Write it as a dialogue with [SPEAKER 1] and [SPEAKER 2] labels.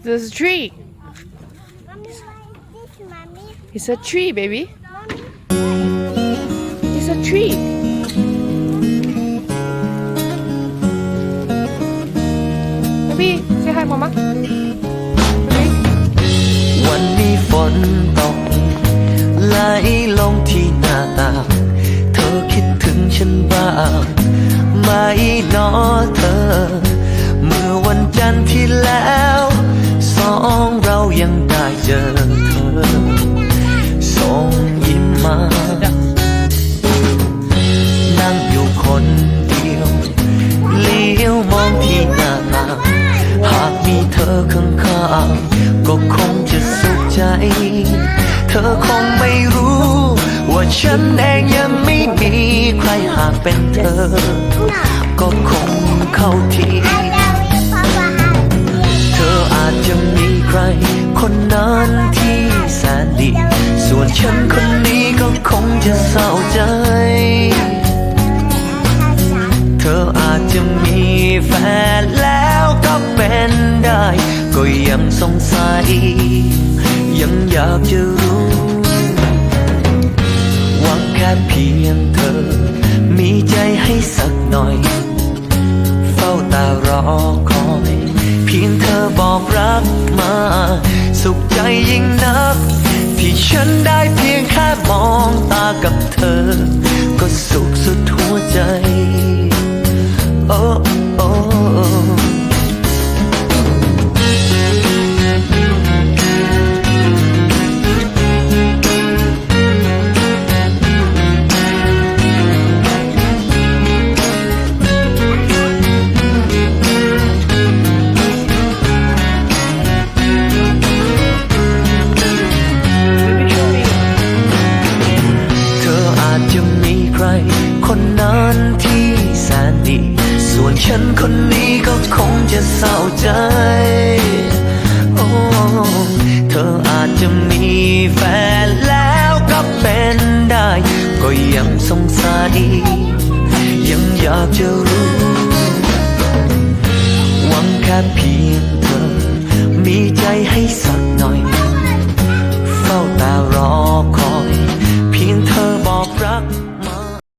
[SPEAKER 1] There's a tree.
[SPEAKER 2] Mommy, what is this, mommy?
[SPEAKER 1] It's a tree, baby.
[SPEAKER 2] Mommy, what is
[SPEAKER 1] It's a tree. Baby, say hi, mama. Baby.
[SPEAKER 3] วันนี้ฝนตกไหลลงที่หน้าต่างเธอคิดถึงฉันบ้างไหมนอเธอ เมื่อวันจันทร์ที่แล้วส องเรายังได้เจอเธอส่งยิ้มมา นั่งอยู่คนเดียว เลี้ยวมองที่หน้าต่างหากมีเธอข้างๆก็คงจะสุขใจ เธอคงไม่รู้ ว่าฉันเองยังไม่มีใครหากเป็นเธอ ก็คงเข้าที คนนั้นที่แสนดี ส่วนฉันคนนี้ก็คงจะเศร้าใจ เธออาจจะมีแฟนแล้วก็เป็นได้ ก็ยังสงสัย ยังอยากจะรู้ หวังแค่เพียงเธอ มีใจให้สักหน่อย เฝ้าตารอคอย เพียงเธอบอกรักมา สุขใจยิ่งนัก ที่ฉันได้เพียงแค่มองตากับเธอ ก็ คนนั้นที่แสนดี ส่วนฉันคนนี้ก็คงจะเศร้าใจ โอ้ เธออาจจะมีแฟนแล้วก็เป็นได้ ก็ยังสงสารดี ยังอยากจะรู้ หวังแค่เพียงเธอ มีใจให้สั่